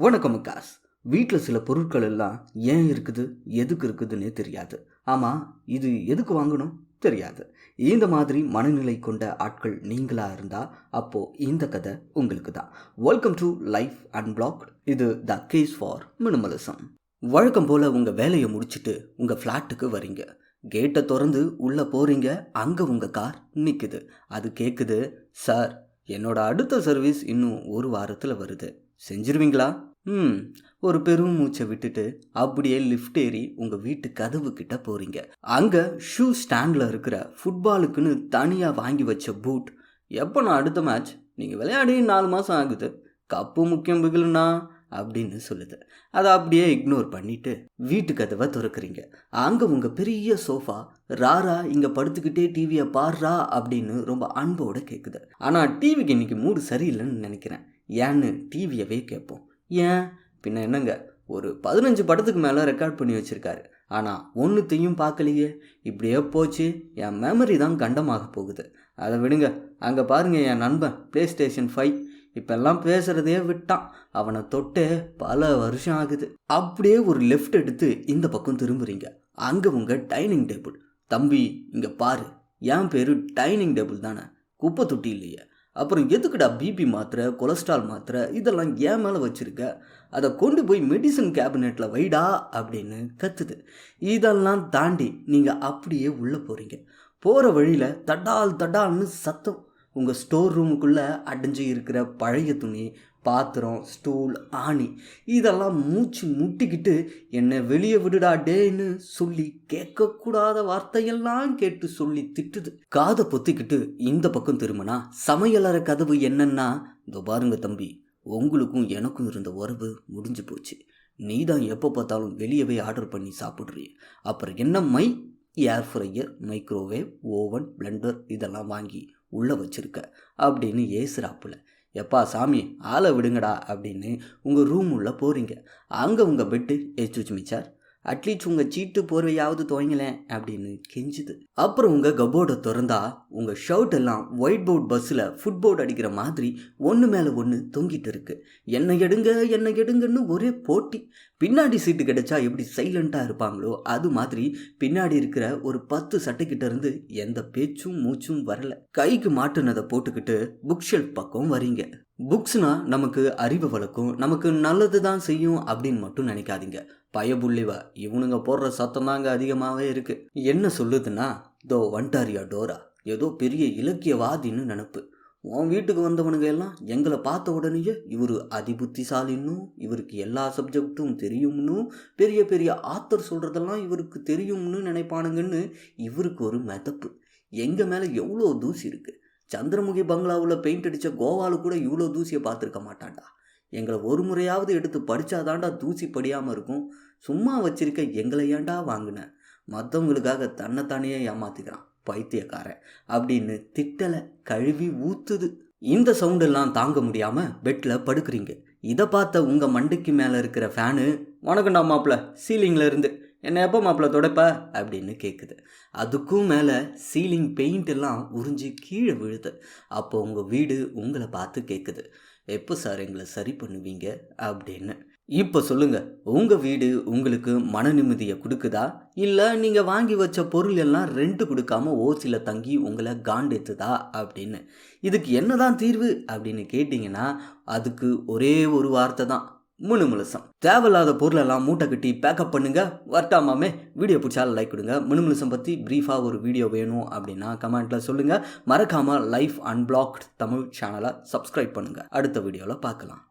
வணக்கம் காஸ் வீட்டில் சில பொருட்கள் எல்லாம் ஏன் இருக்குது எதுக்கு இருக்குதுன்னே தெரியாது. ஆமாம் இது எதுக்கு வாங்கணும்? தெரியாது. இந்த மாதிரி மனநிலை கொண்ட ஆட்கள் நீங்களா இருந்தால் அப்போது இந்த கதை உங்களுக்கு தான். வெல்கம் டு லைஃப் அன்பிளாக்ட் இது த கேஸ் ஃபார் மினிமலிசம் வழக்கம் போல் உங்கள் வேலையை முடிச்சுட்டு உங்கள் ஃப்ளாட்டுக்கு வரீங்க. கேட்டை திறந்து உள்ளே போகிறீங்க அங்கே உங்கள் கார் நிற்குது அது கேட்குது சார் என்னோட அடுத்த சர்வீஸ் இன்னும் ஒரு வாரத்தில் வருது. செஞ்சிருவீங்களா? ம் ஒரு பெரும் மூச்சை விட்டுட்டு அப்படியே லிஃப்ட் ஏறி உங்கள் வீட்டு கதவு கிட்ட போகிறீங்க அங்கே ஷூ ஸ்டாண்டில் இருக்கிற ஃபுட்பாலுக்குன்னு தனியாக வாங்கி வச்ச பூட் எப்போ நான் அடுத்த மேட்ச் நீங்கள் விளையாடி நாலு மாதம் ஆகுது. கப்பு முக்கியம் பிகிலுண்ணா அப்படின்னு சொல்லுது. அதை அப்படியே இக்னோர் பண்ணிட்டு வீட்டு கதவை திறக்கிறீங்க. அங்கே உங்கள் பெரிய சோஃபா ராரா இங்கே படுத்துக்கிட்டே டிவியை பாடுறா அப்படின்னு ரொம்ப அன்போடு கேட்குது ஆனால் டிவிக்கு இன்றைக்கி மூடு சரியில்லைன்னு நினைக்கிறேன். ஏன்னு டிவியவே கேட்போம். ஏன்? பின்ன என்னங்க? ஒரு பதினஞ்சு படத்துக்கு மேலே ரெக்கார்ட் பண்ணி வச்சுருக்காரு. ஆனால் ஒன்றுத்தையும் பார்க்கலையே இப்படியே போச்சு. என் மெமரி தான் கண்டமாக போகுது. அதை விடுங்க. அங்கே பாருங்க என் நண்பன் ப்ளே ஸ்டேஷன் ஃபைவ் இப்பெல்லாம் பேசுகிறதே விட்டான். அவனை தொட்டே பல வருஷம் ஆகுது. அப்படியே ஒரு லெஃப்ட் எடுத்து இந்த பக்கம் திரும்புறீங்க. அங்கே உங்கள் டைனிங் டேபிள் தம்பி இங்கே பாரு. என் பேர் டைனிங் டேபிள் தானே. குப்பை தொட்டி இல்லையே. அப்புறம் எதுக்குடா பிபி மாத்திரை கொலஸ்ட்ரால் மாத்திரை இதெல்லாம் ஏன் மேலே வச்சுருக்க? அதை கொண்டு போய் மெடிசன் கேபினெட்டில் வைடா அப்படின்னு கத்துது. இதெல்லாம் தாண்டி நீங்கள் அப்படியே உள்ளே போகிறீங்க போகிற வழியில் தடால் தடால்னு சத்தம். உங்கள் ஸ்டோர் ரூமுக்குள்ளே அடைஞ்சு இருக்கிற பழைய துணி பாத்திரம் ஸ்டூல் ஆணி. இதெல்லாம் மூச்சு முட்டிக்கிட்டு என்னை வெளியே விடுடா டேன்னு சொல்லி கேட்கக்கூடாத வார்த்தையெல்லாம் கேட்டு சொல்லி திட்டுது. காதை பொத்திக்கிட்டு இந்த பக்கம் திரும்பினா சமையலற கதவு என்னன்னா இதோ பாருங்க தம்பி உங்களுக்கும் எனக்கும் இருந்த உறவு முடிஞ்சு போச்சு. நீ தான் எப்போ பார்த்தாலும் வெளியவே ஆர்டர் பண்ணி சாப்பிட்றீ அப்புறம் என்ன my air fryer microwave oven blender இதெல்லாம் வாங்கி உள்ளே வச்சுருக்க அப்படின்னு ஏசுறாப்புல. எப்பா சாமி ஆளை விடுங்கடா அப்படின்னு உங்கள் ரூம் உள்ளே போகிறீங்க அங்கே உங்கள் பெட்டு எச்சு மிச்சார் அட்லீஸ்ட் உங்கள் சீட்டு போர்வையாவது துவங்கலேன் அப்படின்னு கெஞ்சுது. அப்புறம் உங்கள் கபோர்டை திறந்தா உங்கள் ஷர்ட் எல்லாம் ஒயிட் போர்ட் பஸ்ஸில் ஃபுட்போர்ட் அடிக்கிற மாதிரி ஒன்று மேலே ஒன்று தொங்கிட்டு இருக்கு. என்னை எடுங்க என்னை எடுங்கன்னு ஒரே போட்டி. பின்னாடி சீட்டு கிடைச்சா எப்படி சைலண்ட்டாக இருப்பாங்களோ அது மாதிரி பின்னாடி இருக்கிற ஒரு பத்து சட்டைக்கிட்ட இருந்து எந்த பேச்சும் மூச்சும் வரல. கைக்கு மாட்டுனதை போட்டுக்கிட்டு புக் ஷெல்ஃப் பக்கம் வரீங்க புக்ஸ்னால் நமக்கு அறிவை வளர்க்கும் நமக்கு நல்லது தான் செய்யும் அப்படின்னு மட்டும் நினைக்காதீங்க. பயபுள்ளிவா இவனுங்க போடுற சத்தம் தாங்க அதிகமாகவே இருக்குது என்ன சொல்லுதுன்னா தோ வண்டாரியா டோரா ஏதோ பெரிய இலக்கியவாதின்னு நினப்பு. உன் வீட்டுக்கு வந்தவனுங்க எல்லாம் எங்களை பார்த்த உடனேயே இவர் அதிபுத்திசாலின்னு இவருக்கு எல்லா சப்ஜெக்ட்டும் தெரியும்னு பெரிய பெரிய ஆத்தர் சொல்கிறதெல்லாம் இவருக்கு தெரியும்னு நினைப்பானுங்கன்னு இவருக்கு ஒரு மெதப்பு. எங்கள் மேலே எவ்வளோ தூசி இருக்குது சந்திரமுகி பங்களாவில் பெயிண்ட் அடித்த கோவாவில் கூட இவ்வளோ தூசியை பார்த்துருக்க மாட்டான்டா. எங்களை ஒரு முறையாவது எடுத்து படித்தாதாண்டா தூசி படியாமல் இருக்கும். சும்மா வச்சிருக்க எங்களை ஏன்டா வாங்கின? மற்றவங்களுக்காக தன்னைத்தானே ஏமாத்திக்கிறான் பைத்தியக்காரன் அப்படின்னு திட்டலை கழுவி ஊத்துது. இந்த சவுண்டெல்லாம் தாங்க முடியாமல் பெட்டில் படுக்கிறீங்க. இதை பார்த்த உங்கள் மண்டைக்கு மேலே இருக்கிற ஃபேனு வணக்கம்டா மாப்பிள்ள சீலிங்கில் இருந்து. என்னை எப்போ மாப்பிள்ள துடைப்ப? அப்படின்னு கேட்குது அதுக்கும் மேலே சீலிங் பெயிண்ட் எல்லாம் உறிஞ்சி கீழே விழுது. அப்போ உங்கள் வீடு உங்களை பார்த்து கேட்குது எப்போ சார் எங்களை சரி பண்ணுவீங்க? அப்படின்னு. இப்போ சொல்லுங்கள் உங்கள் வீடு உங்களுக்கு மன நிம்மதியை கொடுக்குதா? இல்லை நீங்கள் வாங்கி வச்ச பொருள் எல்லாம் ரெண்ட்டு கொடுக்காம ஓசியில் தங்கி உங்களை காண்டெத்துதா? அப்படின்னு. இதுக்கு என்னதான் தீர்வு? அப்படின்னு கேட்டிங்கன்னா அதுக்கு ஒரே ஒரு வார்த்தை தான். முணுமுழுசம் தேவையில்லாத பொருளெல்லாம் மூட்டை கட்டி பேக்கப் பண்ணுங்க. வரட்டாமாமே வீடியோ பிடிச்சாலும் லைக் கொடுங்க. முணுமுழுசம் பற்றி ப்ரீஃபாக ஒரு வீடியோ வேணும் அப்படின்னா கமெண்ட்டில் சொல்லுங்கள் மறக்காமல் லைஃப் அன்பிளாக்ட் தமிழ் சேனலை சப்ஸ்கிரைப் பண்ணுங்கள் அடுத்த வீடியோவில் பார்க்கலாம்.